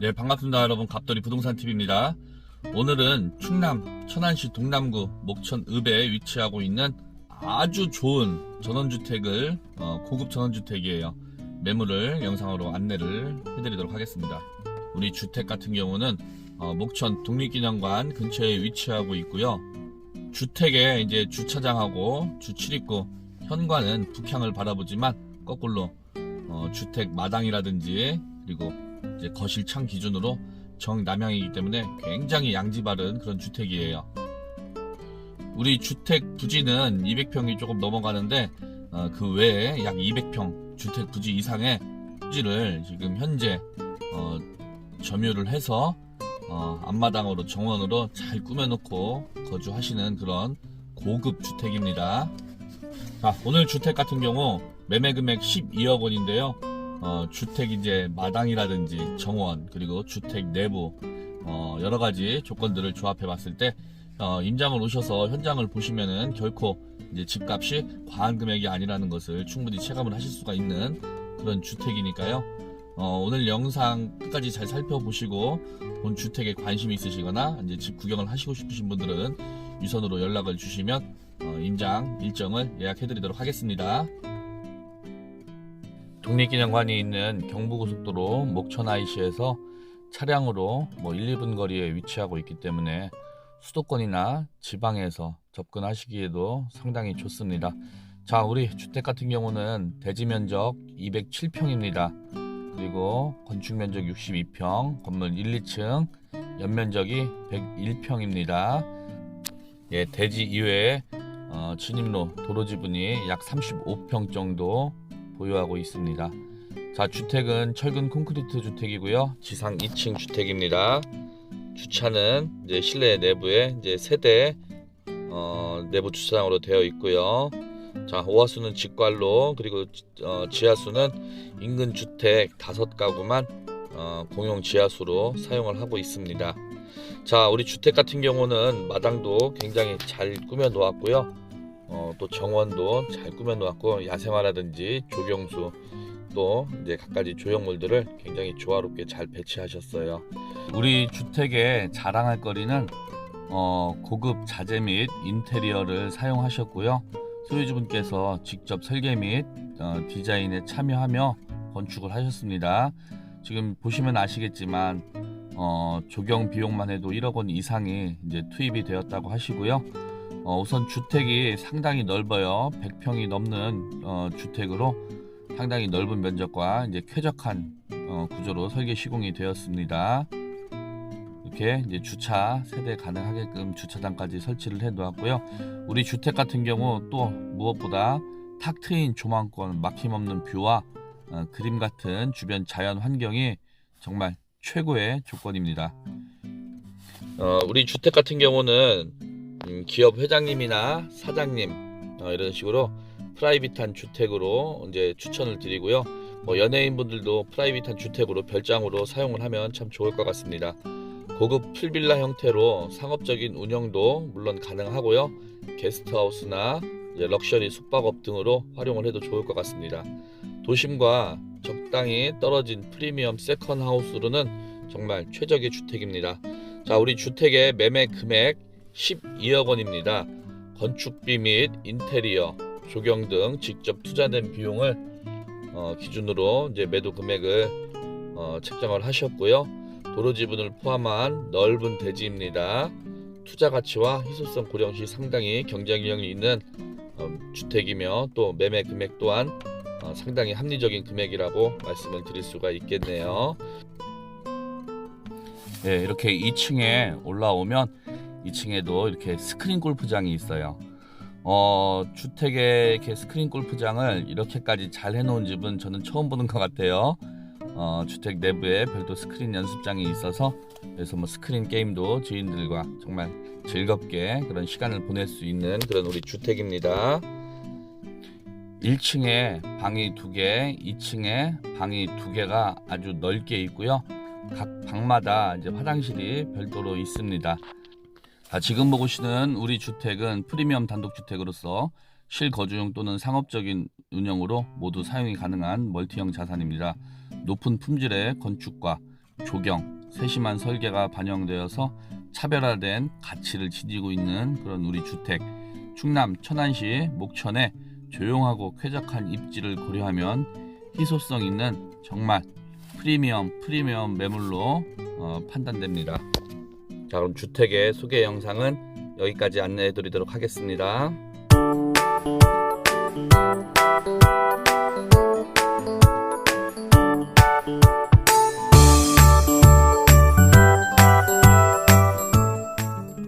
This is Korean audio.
네, 반갑습니다, 여러분. 갑돌이 부동산 TV입니다. 오늘은 충남 천안시 동남구 목천 읍에 위치하고 있는 아주 좋은 전원주택을 어, 고급 전원주택이에요. 매물을 영상으로 안내를 해드리도록 하겠습니다. 우리 주택 같은 경우는 어, 목천 독립기념관 근처에 위치하고 있고요. 주택에 이제 주차장하고 주출입구 현관은 북향을 바라보지만 거꾸로 어, 주택 마당이라든지 그리고 이제 거실 창 기준으로 정남향이기 때문에 굉장히 양지 바른 그런 주택이에요. 우리 주택 부지는 200평이 조금 넘어가는데 어, 그 외에 약 200평 주택 부지 이상의 부지를 지금 현재 어, 점유를 해서 어, 앞마당으로 정원으로 잘 꾸며놓고 거주하시는 그런 고급 주택입니다. 자, 오늘 주택 같은 경우 매매 금액 12억 원인데요. 어, 주택 이제 마당이라든지 정원 그리고 주택 내부 어, 여러 가지 조건들을 조합해 봤을 때 어, 임장을 오셔서 현장을 보시면은 결코 이제 집값이 과한 금액이 아니라는 것을 충분히 체감을 하실 수가 있는 그런 주택이니까요. 어, 오늘 영상 끝까지 잘 살펴보시고 본 주택에 관심이 있으시거나 이제 집 구경을 하시고 싶으신 분들은 유선으로 연락을 주시면 어, 임장 일정을 예약해 드리도록 하겠습니다. 독립기념관이 있는 경부고속도로 목천 IC에서 차량으로 뭐 1, 2분 거리에 위치하고 있기 때문에 수도권이나 지방에서 접근하시기에도 상당히 좋습니다. 자, 우리 주택 같은 경우는 대지 면적 207평입니다. 그리고 건축 면적 62평, 건물 1, 2층, 연면적이 101평입니다. 예, 대지 이외에 어, 진입로 도로 지분이 약 35평 정도 보유하고 있습니다. 자, 주택은 철근 콘크리트 주택이고요. 지상 2층 주택입니다. 주차는 이제 실내 내부에 이제 세대 어, 내부 주차장으로 되어 있고요. 자, 오하수는 직관로 그리고 어, 지하수는 인근 주택 다섯 가구만 어, 공용 지하수로 사용을 하고 있습니다. 자, 우리 주택 같은 경우는 마당도 굉장히 잘 꾸며 놓았고요. 어, 또 정원도 잘 꾸며 놓았고 야생화라든지 조경수 또 이제 갖가지 조형물들을 굉장히 조화롭게 잘 배치하셨어요. 우리 주택에 자랑할 거리는 어, 고급 자재 및 인테리어를 사용하셨고요. 소유주분께서 직접 설계 및 어, 디자인에 참여하며 건축을 하셨습니다. 지금 보시면 아시겠지만 어, 조경 비용만 해도 1억 원 이상이 이제 투입이 되었다고 하시고요. 어, 우선 주택이 상당히 넓어요. 100평이 넘는 어, 주택으로 상당히 넓은 면적과 이제 쾌적한 어, 구조로 설계 시공이 되었습니다. 이렇게 이제 주차 세대 가능하게끔 주차장까지 설치를 해 놓았고요. 우리 주택 같은 경우 또 무엇보다 탁 트인 조망권 막힘없는 뷰와 어, 그림 같은 주변 자연 환경이 정말 최고의 조건입니다. 어, 우리 주택 같은 경우는 음, 기업 회장님이나 사장님 어, 이런 식으로 프라이빗한 주택으로 이제 추천을 드리고요. 뭐 연예인분들도 프라이빗한 주택으로 별장으로 사용을 하면 참 좋을 것 같습니다. 고급 풀빌라 형태로 상업적인 운영도 물론 가능하고요. 게스트하우스나 럭셔리 숙박업 등으로 활용을 해도 좋을 것 같습니다. 도심과 적당히 떨어진 프리미엄 세컨 하우스로는 정말 최적의 주택입니다. 자, 우리 주택의 매매 금액 12억 원입니다. 건축비 및 인테리어, 조경 등 직접 투자된 비용을 어, 기준으로 이제 매도 금액을 어, 책정을 하셨고요. 도로 지분을 포함한 넓은 대지입니다. 투자 가치와 희소성 고령 시 상당히 경쟁력이 있는 어, 주택이며 또 매매 금액 또한 어, 상당히 합리적인 금액이라고 말씀을 드릴 수가 있겠네요. 네, 이렇게 2층에 올라오면 2층에도 이렇게 스크린 골프장이 있어요. 어, 주택에 이렇게 스크린 골프장을 이렇게까지 잘 해놓은 집은 저는 처음 보는 것 같아요. 어, 주택 내부에 별도 스크린 연습장이 있어서 그래서 뭐 스크린 게임도 지인들과 정말 즐겁게 그런 시간을 보낼 수 있는 그런 우리 주택입니다. 1층에 방이 두 개, 2층에 방이 두 개가 아주 넓게 있고요. 각 방마다 이제 화장실이 별도로 있습니다. 자, 지금 보시는 우리 주택은 프리미엄 단독주택으로서 실거주용 또는 상업적인 운영으로 모두 사용이 가능한 멀티형 자산입니다. 높은 품질의 건축과 조경, 세심한 설계가 반영되어서 차별화된 가치를 지니고 있는 그런 우리 주택 충남 천안시 목천의 조용하고 쾌적한 입지를 고려하면 희소성 있는 정말 프리미엄 프리미엄 매물로 어, 판단됩니다. 자 그럼 주택의 소개 영상은 여기까지 안내해 드리도록 하겠습니다.